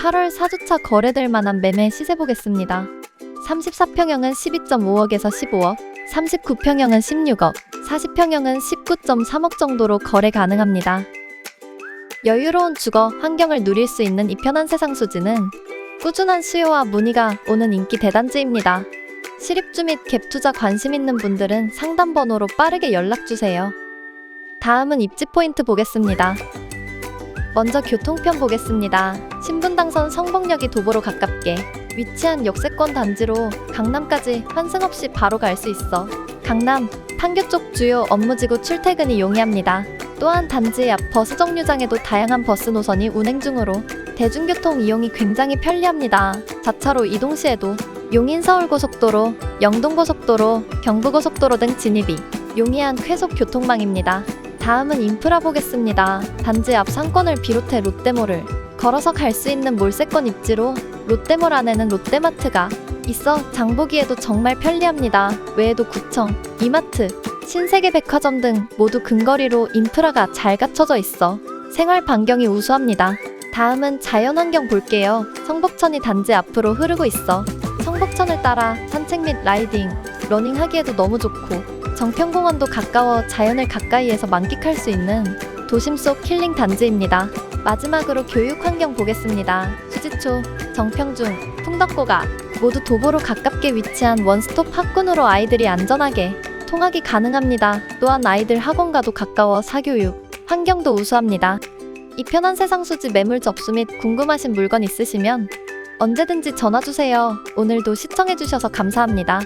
8월 4주차 거래될 만한 매매 시세 보겠습니다. 34평형은 12.5억에서 15억, 39평형은 16억, 40평형은 19.3억 정도로 거래 가능합니다. 여유로운 주거 환경을 누릴 수 있는 이 편한 세상 수지는 꾸준한 수요와 문의가 오는 인기 대단지입니다. 실입주 및 갭 투자 관심 있는 분들은 상담 번호로 빠르게 연락 주세요. 다음은 입지 포인트 보겠습니다. 먼저 교통편 보겠습니다. 신분당선 성북역이 도보로 가깝게 위치한 역세권 단지로 강남까지 환승 없이 바로 갈 수 있어 강남, 판교 쪽 주요 업무지구 출퇴근이 용이합니다. 또한 단지 앞 버스 정류장에도 다양한 버스 노선이 운행 중으로 대중교통 이용이 굉장히 편리합니다. 자차로 이동 시에도 용인 서울고속도로, 영동고속도로, 경부고속도로 등 진입이 용이한 쾌속 교통망입니다. 다음은 인프라 보겠습니다. 단지 앞 상권을 비롯해 롯데몰을 걸어서 갈 수 있는 몰세권 입지로 롯데몰 안에는 롯데마트가 있어 장보기에도 정말 편리합니다. 외에도 구청, 이마트, 신세계 백화점 등 모두 근거리로 인프라가 잘 갖춰져 있어 생활 반경이 우수합니다. 다음은 자연환경 볼게요. 성북천이 단지 앞으로 흐르고 있어 성북천을 따라 산책 및 라이딩, 러닝 하기에도 너무 좋고 정평공원도 가까워 자연을 가까이에서 만끽할 수 있는 도심 속 힐링 단지입니다. 마지막으로 교육 환경 보겠습니다. 수지초, 정평중, 풍덕고가 모두 도보로 가깝게 위치한 원스톱 학군으로 아이들이 안전하게 통학이 가능합니다. 또한 아이들 학원과도 가까워 사교육, 환경도 우수합니다. 이 편한 세상 수지 매물 접수 및 궁금하신 물건 있으시면 언제든지 전화 주세요. 오늘도 시청해주셔서 감사합니다.